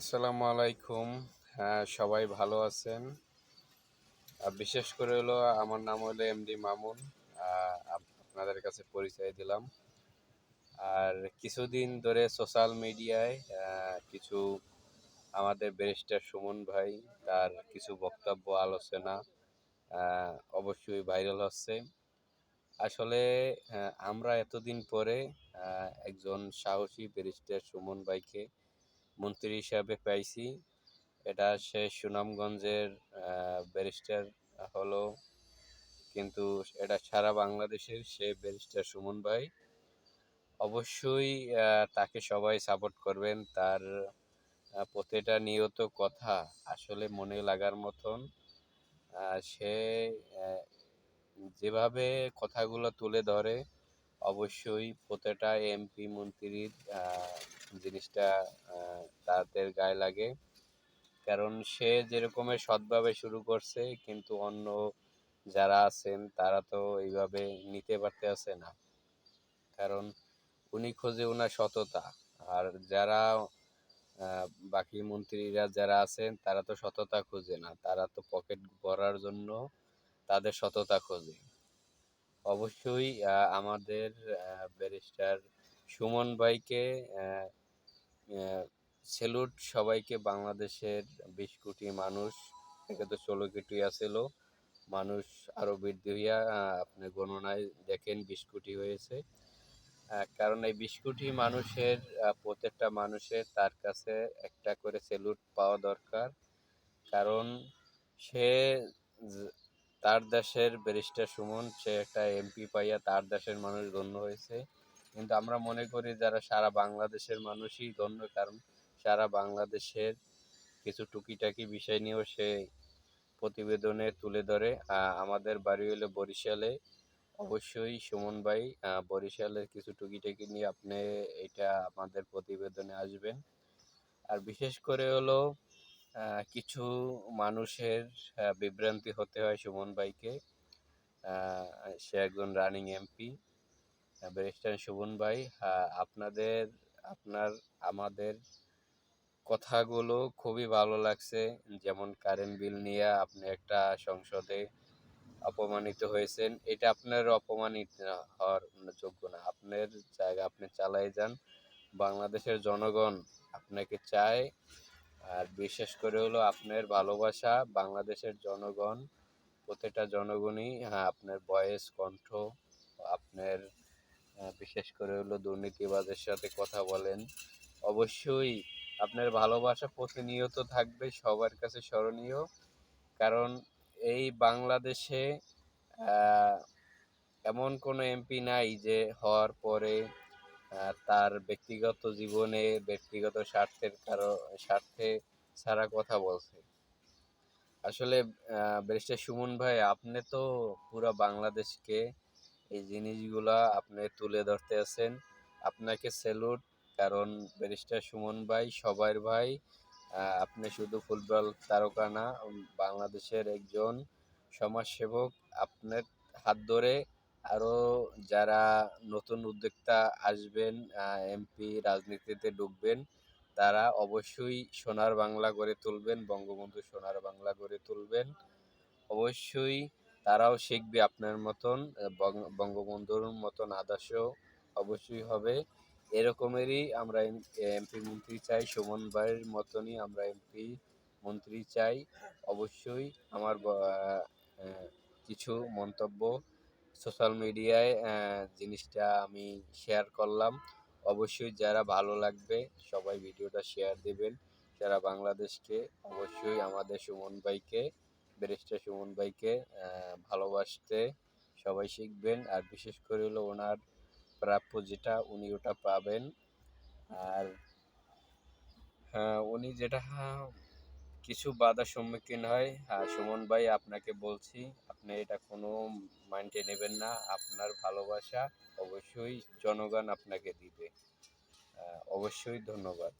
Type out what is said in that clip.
আসসালামু আলাইকুম। হ্যাঁ সবাই ভালো আছেন? বিশেষ করে হলো, আমার নাম হলো এমডি মামুন আপনাদের কাছে পরিচয় দিলাম। আর কিছুদিন ধরে সোশ্যাল মিডিয়ায় কিছু আমাদের ব্যারিস্টার সুমন ভাই, তার কিছু বক্তব্য, আলোচনা অবশ্যই ভাইরাল হচ্ছে। আসলে আমরা এতদিন পরে একজন সাহসী ব্যারিস্টার সুমন ভাইকে মন্ত্রী হিসাবে পাইছি। এটা সে সুনামগঞ্জের ব্যারিস্টার হলো কিন্তু এটা সারা বাংলাদেশের সে ব্যারিস্টার সুমন ভাই। অবশ্যই তাকে সবাই সাপোর্ট করবেন। তার প্রতিটা নিয়ত কথা আসলে মনে লাগার মতন। সে যেভাবে কথাগুলো তুলে ধরে, অবশ্যই প্রতিটা এমপি, মন্ত্রীর জিনিসটা তাদের গায়ে লাগে। কারণ সে যেরকমের সৎভাবে শুরু করছে, কিন্তু অন্য যারা আছেন, তারা তো এইভাবে নিতে পারতে আছে না। কারণ উনি খোঁজে ওনার সততা। আর যারা বাকি মন্ত্রীরা যারা আছেন, তারা তো সততা খোঁজে না। তারা তো পকেট ভরার জন্য তাদের সততা খোঁজে। অবশ্যই আমাদের ব্যারিস্টার সুমন ভাইকে সেলুট সবাইকে বাংলাদেশের বিশ কোটি মানুষ থেকে তো ষোলো কোটি আছিল মানুষ আরও বৃদ্ধি হইয়া আহ, আপনি গণনায় দেখেন বিশ কোটি হয়েছে। কারণ এই বিশ কোটি মানুষের প্রত্যেকটা মানুষের তার কাছে একটা করে সেলুট পাওয়া দরকার। কারণ সে তার দেশের ব্যারিস্টার সুমন সে একটা এমপি পাইয়া তার দেশের মানুষ গণ্য হয়েছে। কিন্তু আমরা মনে করি যারা সারা বাংলাদেশের মানুষই ধন্য, কারণ সারা বাংলাদেশের কিছু টুকিটাকি বিষয় নিয়েও সে প্রতিবেদনে তুলে ধরে। আমাদের বাড়ি হলো বরিশালে। অবশ্যই সুমন ভাই বরিশালের কিছু টুকিটাকি নিয়ে আপনি এটা আমাদের প্রতিবেদনে আসবেন। আর বিশেষ করে হলো কিছু মানুষের বিভ্রান্তি হতে হয় সুমন ভাইকে। সে একজন রানিং এমপি ব্যারিস্টার সুমন ভাই আপনাদের, আপনার, আমাদের কথাগুলো খুবই ভালো লাগছে। যেমন কারেন্ট বিল নিয়ে আপনি একটা সংসদে অপমানিত হয়েছেন, এটা আপনার অপমানিত হওয়ার যোগ্য না। আপনার জায়গা আপনি চালাই যান। বাংলাদেশের জনগণ আপনাকে চায়, আর বিশেষ করে হলো আপনার ভালোবাসা। বাংলাদেশের জনগণ, প্রত্যেকটা জনগণই হ্যাঁ আপনার বয়েস, কণ্ঠ, আপনার বিশেষ করে হলো দুর্নীতিবাজের সাথে কথা বলেন। অবশ্যই আপনার ভালোবাসা প্রতিনিয়ত থাকবে, সবার কাছে স্মরণীয়। কারণ এই বাংলাদেশে এমন কোনো এমপি নাই যে হওয়ার পরে তার ব্যক্তিগত জীবনে ব্যক্তিগত স্বার্থের কারও, স্বার্থে ছাড়া কথা বলছে। আসলে ব্যারিস্টার সুমন ভাই, আপনি তো পুরো বাংলাদেশকে এই জিনিসগুলা আপনি তুলে ধরতে আছেন। আপনাকে স্যালুট কারণ ব্যারিস্টার সুমন ভাই সবার ভাই আপনি শুধু ফুটবল তারকা না বাংলাদেশের একজন সমাজসেবক। আপনার হাত ধরে আরও যারা নতুন উদ্যোক্তা আসবেন এমপি রাজনীতিতে ঢুকবেন, তারা অবশ্যই সোনার বাংলা গড়ে তুলবেন, বঙ্গবন্ধু সোনার বাংলা গড়ে তুলবেন। অবশ্যই তারাও শিখবে আপনার মতন বঙ্গবন্ধুর মতন আদর্শ অবশ্যই হবে। এরকমেরই আমরা এমপি মন্ত্রী চাই, সুমন ভাইয়ের মতনই আমরা এমপি মন্ত্রী চাই। অবশ্যই আমার কিছু মন্তব্য সোশ্যাল মিডিয়ায় জিনিসটা আমি শেয়ার করলাম। অবশ্যই যারা ভালো লাগবে সবাই ভিডিওটা শেয়ার দেবেন। সারা বাংলাদেশকে, অবশ্যই আমাদের সুমন ভাইকে ব্যারিস্টার সুমন ভাইকে ভালোবাসতে সবাই শিখবেন। আর বিশেষ করে হলো ওনার প্রাপ্য যেটা উনি ওটা পাবেন। আর হ্যাঁ, উনি যেটা হ্যাঁ, কিছু বাধার সম্মুখীন হয়। আর সুমন ভাই আপনাকে বলছি আপনি এটা কোনো মাইন্ডে নেবেন না। আপনার ভালোবাসা অবশ্যই জনগণ আপনাকে দিবে। অবশ্যই ধন্যবাদ।